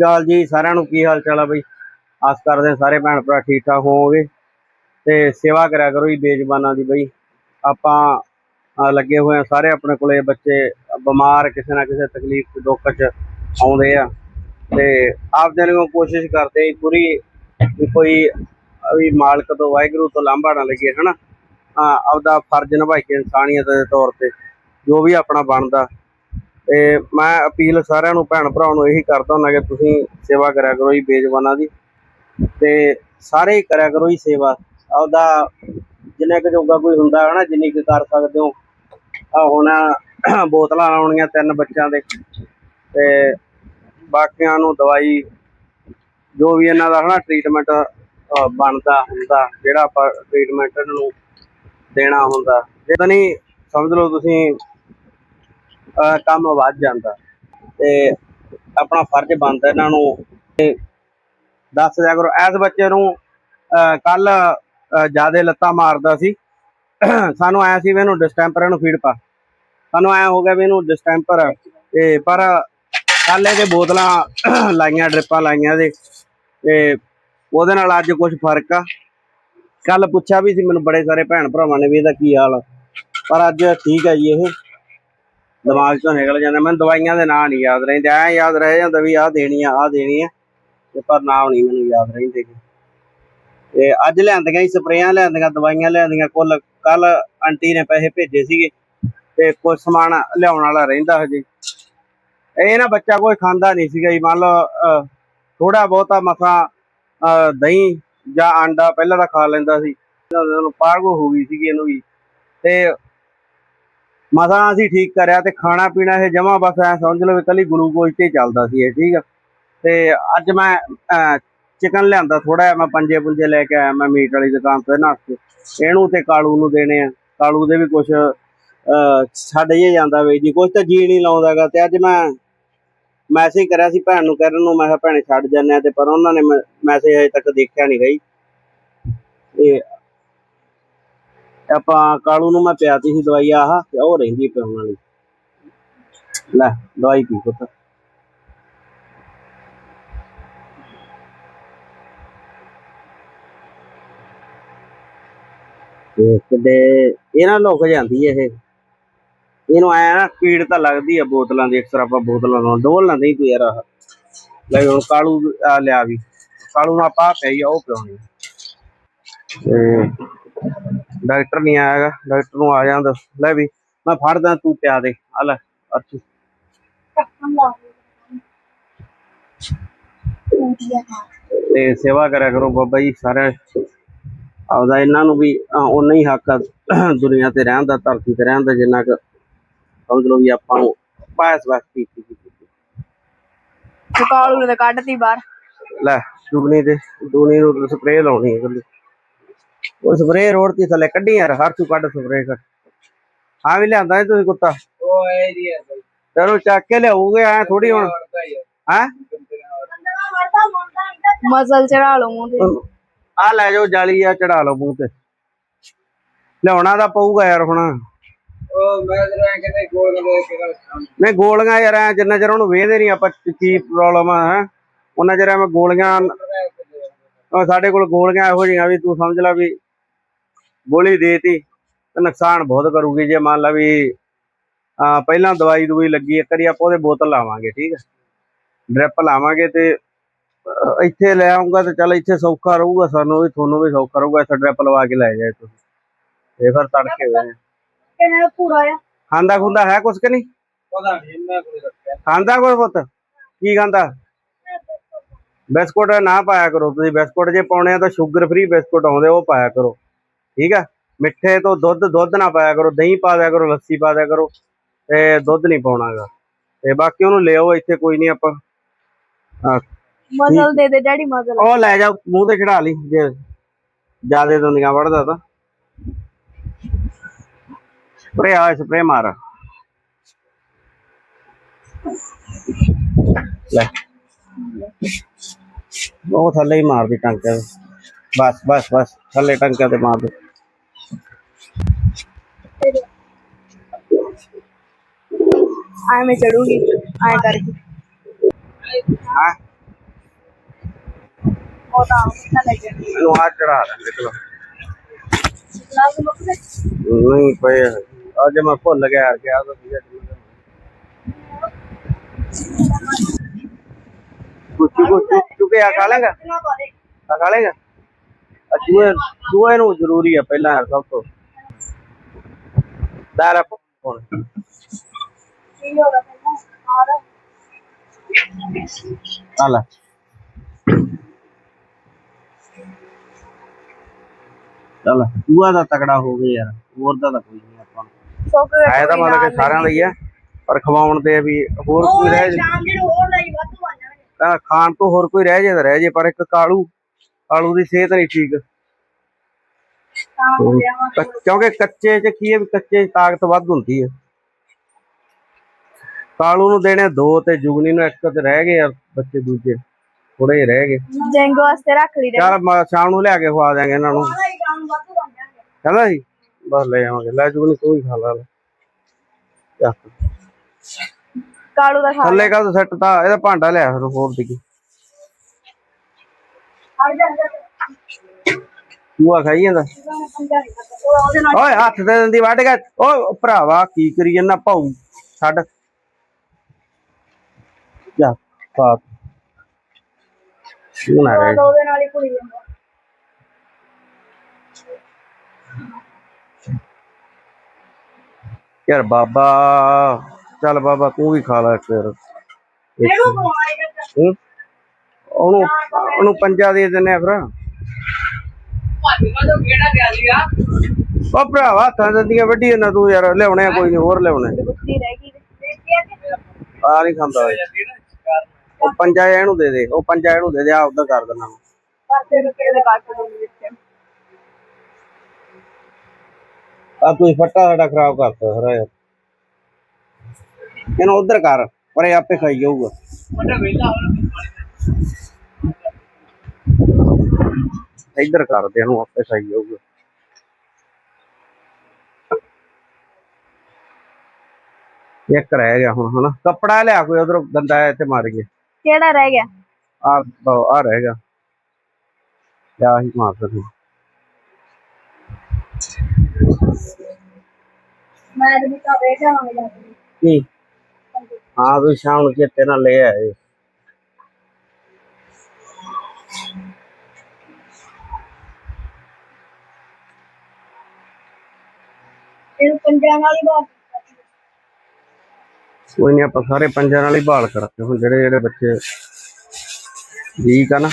ਅਕਾਲ ਜੀ ਸਾਰਿਆਂ ਨੂੰ ਕੀ ਹਾਲ ਚਾਲ ਆ ਬਈ? ਆਸ ਕਰਦੇ ਸਾਰੇ ਭੈਣ ਭਰਾ ਠੀਕ ਠਾਕ ਹੋਵੋਗੇ। ਤੇ ਸੇਵਾ ਕਰਿਆ ਕਰੋ ਜੀ ਬੇਜ਼ਬਾਨਾਂ ਦੀ ਬਈ। ਆਪਾਂ ਲੱਗੇ ਹੋਏ ਆ ਸਾਰੇ ਆਪਣੇ ਕੋਲੇ ਬੱਚੇ ਬਿਮਾਰ ਕਿਸੇ ਨਾ ਕਿਸੇ ਤਕਲੀਫ ਦੁੱਖ ਚ ਆਉਂਦੇ ਆ। ਤੇ ਆਪਦੇ ਨੂੰ ਕੋਸ਼ਿਸ਼ ਕਰਦੇ ਪੂਰੀ ਵੀ ਕੋਈ ਵੀ ਮਾਲਕ ਤੋਂ ਵਾਹਿਗੁਰੂ ਤੋਂ ਲਾਂਭਾ ਨਾ ਲੱਗੇ ਹਨਾ? ਹਾਂ, ਆਪਦਾ ਫਰਜ਼ ਨਿਭਾਈ ਕੇ ਇਨਸਾਨੀਅਤ ਦੇ ਤੌਰ ਤੇ ਜੋ ਵੀ ਆਪਣਾ ਬਣਦਾ। ਤੇ ਮੈਂ ਅਪੀਲ ਸਾਰਿਆਂ ਨੂੰ, ਭੈਣ ਭਰਾਵਾਂ ਨੂੰ ਇਹੀ ਕਰਦਾ ਹੁੰਦਾ ਕਿ ਤੁਸੀਂ ਸੇਵਾ ਕਰਿਆ ਕਰੋ ਜੀ ਬੇਜ਼ਬਾਨਾਂ ਦੀ। ਤੇ ਸਾਰੇ ਹੀ ਕਰਿਆ ਕਰੋ ਜੀ ਸੇਵਾ। ਆਪਦਾ ਜਿੰਨੇ ਕੁ ਜੋਗਾ ਕੋਈ ਹੁੰਦਾ ਹੈ ਨਾ ਜਿੰਨੀ ਕੁ ਕਰ ਸਕਦੇ ਹੋ। ਆ ਹੁਣ ਬੋਤਲਾਂ ਲਾਉਣੀਆਂ ਤਿੰਨ ਬੱਚਿਆਂ ਦੇ। ਤੇ ਬਾਕੀਆਂ ਨੂੰ ਦਵਾਈ, ਜੋ ਵੀ ਇਹਨਾਂ ਦਾ ਹਨਾ ਟ੍ਰੀਟਮੈਂਟ ਬਣਦਾ ਹੁੰਦਾ, ਜਿਹੜਾ ਆਪਾਂ ਟ੍ਰੀਟਮੈਂਟ ਇਹਨਾਂ ਨੂੰ ਦੇਣਾ ਹੁੰਦਾ। ਜੇ ਤਾਂ ਨਹੀਂ ਸਮਝ ਲਓ ਤੁਸੀਂ ਕੰਮ ਵੱਧ ਜਾਂਦਾ ਤੇ ਆਪਣਾ ਫਰਜ਼ ਬਣਦਾ ਇਹਨਾਂ ਨੂੰ। ਤੇ ਦੱਸ ਦਿਆ ਕਰੋ, ਇਸ ਬੱਚੇ ਨੂੰ ਕੱਲ ਜਿਆਦੇ ਲੱਤਾਂ ਮਾਰਦਾ ਸੀ। ਸਾਨੂੰ ਆਇਆ ਸੀ ਵੀ ਇਹਨੂੰ ਡਿਸਟੈਂਪਰ ਨੂੰ ਫੀਡ ਪਾ। ਸਾਨੂੰ ਆਇਆ ਹੋ ਗਿਆ ਵੀ ਇਹਨੂੰ ਡਿਸਟੈਂਪਰ ਤੇ ਪਰ ਕੱਲ ਇਹਦੇ ਬੋਤਲਾਂ ਲਾਈਆਂ, ਡ੍ਰਿਪਾਂ ਲਾਈਆਂ ਦੇ ਤੇ ਉਹਦੇ ਨਾਲ ਅੱਜ ਕੁਝ ਫ਼ਰਕ ਆ। ਕੱਲ ਪੁੱਛਿਆ ਵੀ ਸੀ, ਮੈਨੂੰ ਬੜੇ ਸਾਰੇ ਭੈਣ ਭਰਾਵਾਂ ਨੇ ਵੀ ਇਹਦਾ ਕੀ ਹਾਲ ਪਰ ਅੱਜ ਠੀਕ ਹੈ ਜੀ ਇਹ। ਦਿਮਾਗ ਚੋਂ ਨਿਕਲ ਜਾਂਦਾ ਮੈਨੂੰ ਦਵਾਈਆਂ ਦੇ ਨਾਂ ਨਹੀਂ ਯਾਦ ਰਹਿੰਦੇ ਐ ਯਾਦ ਰਹਿ ਜਾਂਦਾ ਵੀ ਆਹ ਦੇਣੀ ਆ ਆਹ ਦੇਣੀ ਆ ਤੇ ਪਰ ਨਾਮ ਨਹੀਂ ਮੈਨੂੰ ਯਾਦ ਰਹਿੰਦੇ ਤੇ ਅੱਜ ਲਿਆਂਦੀਆਂ ਹੀ ਸਪਰੇਆਂ ਲਿਆਂਦੀਆਂ ਦਵਾਈਆਂ ਲਿਆਂਦੀਆਂ ਕੁੱਲ ਕੱਲ ਆਂਟੀ ਨੇ ਪੈਸੇ ਭੇਜੇ ਸੀਗੇ ਤੇ ਕੁਝ ਸਮਾਨ ਲਿਆਉਣ ਵਾਲਾ ਰਹਿੰਦਾ ਹਜੇ। ਇਹ ਨਾ ਬੱਚਾ ਕੋਈ ਖਾਂਦਾ ਨਹੀਂ ਸੀਗਾ ਜੀ ਮੰਨ ਲਓ ਥੋੜਾ ਬਹੁਤਾ ਮਸਾ ਅਹ, ਦਹੀਂ ਜਾਂ ਆਂਡਾ ਪਹਿਲਾਂ ਤਾਂ ਖਾ ਲੈਂਦਾ ਸੀ ਇਹਨੂੰ ਪਾਗੋ ਹੋ ਗਈ ਸੀਗੀ ਇਹਨੂੰ ਵੀ। ਤੇ ਮਸਾਂ ਅਸੀਂ ਠੀਕ ਕਰਿਆ ਤੇ ਖਾਣਾ ਪੀਣਾ ਇਹ ਜਮਾ ਬਸ ਐ ਸਮਝ ਲਓ ਵੀ ਗਲੂਕੋਜ਼ ਤੇ ਚੱਲਦਾ ਸੀ ਇਹ, ਠੀਕ ਆ। ਤੇ ਅੱਜ ਮੈਂ ਚਿਕਨ ਲਿਆਂਦਾ ਥੋੜਾ ਮੈਂ ਪੰਜੇ ਪੁੰਜੇ ਲੈ ਕੇ ਆਇਆ, ਮੈਂ ਮੀਟ ਵਾਲੀ ਦੁਕਾਨ ਤੋਂ ਇਹਨਾਂ ਵਾਸਤੇ। ਇਹਨੂੰ ਤੇ ਕਾਲੂ ਨੂੰ ਦੇਣੇ ਆ। ਕਾਲੂ ਦੇ ਵੀ ਕੁਝ ਛੱਡ ਜੇ ਜਾਂਦਾ ਵੇ ਜੀ ਕੁਝ ਤਾਂ ਜੀ ਨਹੀਂ ਲਾਉਂਦਾਗਾ। ਤੇ ਅੱਜ ਮੈਂ ਮੈਸੇਜ ਕਰਿਆ ਸੀ ਭੈਣ ਨੂੰ, ਕਰਨ ਨੂੰ, ਮੈਂ ਕਿਹਾ ਭੈਣੇ ਛੱਡ ਜਾਂਦੇ ਆ ਤੇ ਪਰ ਉਹਨਾਂ ਨੇ ਮੈਸੇਜ ਅਜੇ ਤੱਕ ਦੇਖਿਆ ਨਹੀਂ ਗਈ ਤੇ ਆਪਾਂ ਕਾਲੂ ਨੂੰ ਮੈਂ ਪਿਆਤੀ ਸੀ ਦਵਾਈ ਆਹ ਤੇ ਉਹ ਰਹਿੰਦੀ ਪਿਉਣ ਵਾਲੀ। ਲੈ, ਦਵਾਈ ਪੀ ਪੁੱਤ। ਕਿਤੇ ਇਹ ਨਾ ਲੁਕ ਜਾਂਦੀ ਇਹ। ਇਹਨੂੰ ਆਇਆ ਨਾ ਪੀੜ ਤਾਂ ਲੱਗਦੀ ਆ ਬੋਤਲਾਂ ਦੀ, ਅਕਸਰ ਆਪਾਂ ਬੋਤਲਾਂ ਨਾਲ ਡੋਲ ਨਾ ਨਹੀਂ ਤੂੰ ਯਾਰ ਲੈ ਹੁਣ ਕਾਲੂ ਆ ਲਿਆ ਵੀ। ਕਾਲੂ ਨੂੰ ਆਪਾਂ ਪਈ ਆ, ਉਹ ਪਿਉਣੀ ਤੇ ਡਾਕਟਰ ਨਹੀਂ ਆਇਆਗਾ ਡਾਕਟਰ ਨੂੰ ਆ ਜਾਂਦਾ ਲੈ ਵੀ ਮੈਂ ਫੜਦਾ ਤੂੰ ਪਿਆ ਦੇ ਆ ਲੈ ਅੱਛੀ ਤੇ ਸੇਵਾ ਕਰਿਆ ਕਰੋ ਬਾਬਾ ਜੀ ਸਾਰੇ ਆਪਦਾ ਇਹਨਾਂ ਨੂੰ ਵੀ ਉਨਾ ਹੀ ਹੱਕ ਆ ਦੁਨੀਆ ਤੇ ਰਹਿਣ ਦਾ ਧਰਤੀ ਤੇ ਰਹਿਣ ਦਾ ਜਿੰਨਾ ਕੁ ਸਮਝ ਲਓ ਵੀ ਆਪਾਂ ਨੂੰ ਪਾਸ ਬਸ ਕੀਤੀ ਕਾਲੂ ਨੇ ਕੱਢਤੀ ਬਾਹਰ। ਲੈ ਦੁਗਣੀ ਤੇ ਦੁਗਣੀ ਨੂੰ ਸਪਰੇਅ ਲਾਉਣੀ ਹੈ ਇਕੱਲੀ। ਉਹ ਸਪਰੇਅ ਰੋਡ ਤੇ ਥੱਲੇ ਕੱਢੀ ਯਾਰ ਹਰ ਤੂੰ ਕੱਢ ਸਪਰੇਅ ਕਰ। ਹਾਂ ਵੀ ਲਿਆਂਦਾ ਨੀ ਤੁਸੀਂ ਕੁੱਤਾ? ਉਹ ਜੀ ਚਲੋ ਚੱਕ ਕੇ ਲਿਆਉਗੇ ਐ ਥੋੜੀ ਹੁਣ। ਹੀ ਮਸਲ ਚੜਾ ਲਓ ਮੂੰਹ ਤੇ। ਆ ਲੈ ਜਾਓ ਜਾਲੀ ਆ ਚੜਾ ਲਓ ਮੂੰਹ ਤੇ। ਲਿਆਉਣਾ ਤਾਂ ਪਊਗਾ ਯਾਰ ਹੁਣ। ਉਹ ਮੈਂ ਜਰਾ ਕਹਿੰਦੇ ਗੋਲ ਗੋਲ ਕੇ ਗੱਲ ਖਾਂ ਨਹੀਂ ਗੋਲੀਆਂ ਯਾਰ ਐ ਜਿੰਨਾ ਚਿਰ ਉਹਨੂੰ ਵੇਖਦੇ ਨਹੀਂ ਆਪਾਂ ਕੀ ਪ੍ਰੋਬਲਮ ਆ ਹੈ? ਉਹਨਾਂ ਚਿਰ ਐਵੇਂ ਗੋਲੀਆਂ ਉਹ ਸਾਡੇ ਕੋਲ ਗੋਲੀਆਂ ਇਹੋ ਜਿਹੀਆਂ ਵੀ ਤੂੰ ਸਮਝ ਲੈ ਵੀ ਗੋਲੀ ਦੇਤੀ ਤੇ ਨੁਕਸਾਨ ਬਹੁਤ ਕਰੂਗੀ ਜੇ ਮੰਨ ਲਾ ਵੀ ਆ ਪਹਿਲਾਂ ਦਵਾਈ ਦਵਾਈ ਲੱਗੀ ਇੱਕ ਵਾਰੀ ਆਪਾਂ ਉਹਦੇ ਬੋਤਲ ਲਾਵਾਂਗੇ ਠੀਕ ਹੈ ਡ੍ਰਿਪ ਲਾਵਾਂਗੇ ਤੇ ਇੱਥੇ ਲੈ ਆਉਂਗਾ ਤੇ ਚੱਲ ਇੱਥੇ ਸੌਖਾ ਰਹੂਗਾ ਸਾਨੂੰ ਵੀ ਤੁਹਾਨੂੰ ਵੀ ਸੌਖਾ ਰਹੂਗਾ ਇੱਥੇ ਡ੍ਰਿਪ ਲਵਾ ਕੇ ਲੈ ਜਾਏ ਤੁਸੀਂ। ਤੇ ਫਿਰ ਤੜਕੇ ਵੇ ਕਿਹਨੇ ਪੂਰਾ ਆ? ਖਾਂਦਾ ਖੁੰਦਾ ਹੈ ਕੁਛ ਕਿ ਨਹੀਂ? ਪਤਾ ਨਹੀਂ ਇਹਨਾਂ ਕੋਲ ਰੱਖਿਆ। ਖਾਂਦਾ ਕੋਈ ਪੁੱਤ? ਕੀ ਖਾਂਦਾ? ਬਿਸਕੁਟ ਨਾ ਪਾਇਆ ਕਰੋ ਤੁਸੀਂ ਬਿਸਕੁਟ ਜੇ ਪਾਉਣੇ ਆ ਤਾਂ ਸ਼ੂਗਰ ਫ੍ਰੀ ਬਿਸਕੁਟ ਆਉਂਦੇ ਉਹ ਪਾਇਆ ਕਰੋ। ਠੀਕ ਆ? ਮਿੱਠੇ ਤੋਂ ਦੁੱਧ ਦੁੱਧ ਨਾ ਪਾਇਆ ਕਰੋ ਦਹੀਂ ਪਾ ਦਿਆ ਕਰੋ ਲੱਸੀ ਪਾ ਦਿਆ ਕਰੋ ਤੇ ਦੁੱਧ ਨਹੀਂ ਪਾਉਣਾਗਾ। ਤੇ ਬਾਕੀ ਉਹਨੂੰ ਲਿਓ ਇੱਥੇ ਕੋਈ ਨਹੀਂ ਆਪਾਂ। ਹਾਂ, ਮਸਲ ਦੇ ਦੇ ਡੈਡੀ ਮਸਲ ਉਹ ਲੈ ਜਾ ਮੂੰਹ ਤੇ ਚੜਾ ਲਈ ਜੇ ਜਿਆਦੇ ਦੰਦੀਆਂ ਵੜਦਾ ਤਾਂ। ਸਪਰੇ ਆ ਸਪਰੇ ਮਾਰ। ਲੈ। ਉਹ ਥੱਲੇ ਹੀ ਮਾਰਦੀ ਟੰਕੇ ਤੇ। ਬਸ ਬਸ ਬਸ ਥੱਲੇ ਟੰਕੇ ਤੇ ਮਾਰ ਦੇ ਐਵੇਂ ਚੜੂਗੀ ਐ ਕਰਕੇ ਹਾਂ ਉਹ ਤਾਂ ਕਿੰਨਾ ਲੈ ਗਿਆ ਇਹਨੂੰ ਆ ਚੜਾ ਦੇ ਚਲੋ ਲਾਗ ਮੁੱਕ ਗਏ ਨਹੀਂ ਪਏ ਅੱਜ ਮੈਂ ਭੁੱਲ ਗਿਆ ਯਾਰ ਗਿਆ ਚੂਹੇ ਚੂਹੇ ਨੂੰ ਜ਼ਰੂਰੀ ਆ ਪਹਿਲਾਂ ਯਾਰ ਸਭ ਤੋਂ। ਦਾਰਾ ਫੋਨ ਕੀ ਹੋ ਰਿਹਾ ਪਹਿਲਾਂ ਆ ਰਿਹਾ ਆ ਲੈ। ਚੱਲ ਚੂਹਾ ਦਾ ਤਕੜਾ ਹੋ ਗਿਆ ਯਾਰ ਹੋਰ ਦਾ ਤਾਂ ਕੋਈ ਨਹੀਂ ਆਪਾਂ ਨੂੰ। ਹੈ ਤਾਂ ਮਤਲਬ ਕਿ ਸਾਰਿਆਂ ਹੀ ਆ ਪਰ ਖਵਾਉਣ ਤੇ ਵੀ ਹੋਰ ਕੋਈ ਰਹਿ ਜੇ। ਹੋਰ ਲਈ ਤਾਂ ਖਾਣ ਤੋਂ ਹੋਰ ਕੋਈ ਰਹਿ ਜੇ ਤਾਂ ਰਹਿ ਜੇ ਪਰ ਇੱਕ ਕਾਲੂ ਕਾਲੂ ਦੀ ਸਿਹਤ ਨਹੀਂ ਠੀਕ। ਕਿਉਂਕਿ ਕੱਚੇ ਚ ਕੀ ਹੈ ਵੀ ਕੱਚੇ 'ਚ ਤਾਕਤ ਵੱਧ ਹੁੰਦੀ ਹੈ। ਕਾਲੂ ਨੂੰ ਦੇਣੇ ਦੋ ਤੇ ਜੁਗਨੀ ਨੂੰ ਇੱਕ ਤੇ ਰਹਿ ਗਏ ਆ ਬੱਚੇ ਦੂਜੇ। ਥੋੜੇ ਜਿਹੇ ਰਹਿ ਗਏ। ਜੈਂਗੋ ਵਾਸਤੇ ਰੱਖ ਲਈ ਚੱਲ ਮ- ਸ਼ਾਮ ਨੂੰ ਲਿਆ ਕੇ ਖਵਾ ਦਿਆਂਗੇ ਇਹਨਾਂ ਨੂੰ। ਕਹਿੰਦਾ ਸੀ ਬਸ ਲੈ ਆਵਾਂਗੇ। ਲੈ ਜੁਗਨੀ ਤੂੰ ਹੀ ਖਾ ਲਾ ਲੈ। ਚੱਕ ਕਾਲੂ ਦਾ ਖਾ ਥੱਲੇ ਕਾ ਸੈੱਟ ਤਾਂ ਇਹਦਾ ਭਾਂਡਾ ਲਿਆ ਫਿਰ ਹੋਰ ਦੀ ਤੂੰ ਖਾਈ ਜਾਂਦਾ? ਓਏ ਹੱਥ ਦੇ ਦਿੰਦੀ ਵੱਢ ਕੇ। ਓ ਭਰਾਵਾ ਕੀ ਕਰੀ ਜਾਂਦਾ ਭਾਊ ਛੱਡ। ਜਾ ਪਾ ਤੂੰ ਨਾ ਰਹਿ। ਉਹਦੇ ਨਾਲ ਹੀ ਕੁੜੀ ਜਾਂਦਾ ਯਾਰ ਬਾਬਾ ਚੱਲ ਬਾਬਾ ਤੂੰ ਵੀ ਖਾ ਲੈ ਫਿਰ। ਇਹਨੂੰ ਹੂੰ? ਉਹਨੂੰ ਉਹਨੂੰ ਪੰਜਾ ਦੇ ਦਿੰਨੇ ਆ ਫਿਰ। ਉਹ ਭਰਾਵਾ ਹੱਥਾਂ ਦਿੰਦੀਆਂ ਵੱਡੀ ਇਹਨਾਂ ਤੂੰ ਯਾਰ ਲਿਆਉਣੇ ਆ ਕੋਈ ਨਹੀਂ ਹੋਰ ਲਿਆਉਣੇ ਆ। ਨਹੀਂ ਖਾਂਦਾ ਓਏ ਉਹ ਪੰਜਾ ਇਹਨੂੰ ਦੇ ਦੇ ਉਹ ਪੰਜਾ ਇਹਨੂੰ ਦੇ ਦੇ ਆ ਉਧਰ ਕਰ ਦੇਣਾ ਨੂੰ ਆ ਤੂੰ ਫੱਟਾ ਸਾਡਾ ਖਰਾਬ ਕਰਤਾ ਸਾਰਾ ਯਾਰ। ਇਹਨੂੰ ਉਧਰ ਕਰ ਪਰ ਇਹ ਆਪੇ ਖਾਈ ਜਾਊਗਾ। ਇੱਧਰ ਕਰ ਦੇ ਇਹਨੂੰ ਆਪੇ ਖਾਈ ਜਾਊਗਾ ਇੱਕ ਰਹਿ ਗਿਆ ਹੁਣ ਹਨਾ? ਕੱਪੜਾ ਲਿਆ ਕੋਈ ਉਧਰ ਗੰਦਾ ਹੈ ਤੇ ਮਾਰ ਗਿਆ ਕਿਹੜਾ ਰਹਿ ਗਿਆ? ਆ ਆ ਰਹਿ ਗਿਆ। ਲਿਆ ਹੀ ਮਾਰ ਸਕਦੇ ਮੈਂ ਤੇ ਤਾਂ ਵੇਖ ਆਵਾਂਗੇ। ਜਾ ਕੇ? ਹਾਂ ਤੂੰ ਸ਼ਾਮ ਨੂੰ ਚੇਤੇ ਨਾਲ ਲੈ ਆਏ। ਇਹ ਪੰਜਾਂ ਨਾਲ ਹੀ ਬਾਤ ਕੋਈ ਨਹੀਂ ਆਪਾਂ ਸਾਰੇ ਪੰਜਾਂ ਨਾਲ ਹੀ ਭਾਲ ਕਰਾਂਗੇ ਹੁਣ ਜਿਹੜੇ ਜਿਹੜੇ ਬੱਚੇ ਠੀਕ ਆ ਨਾ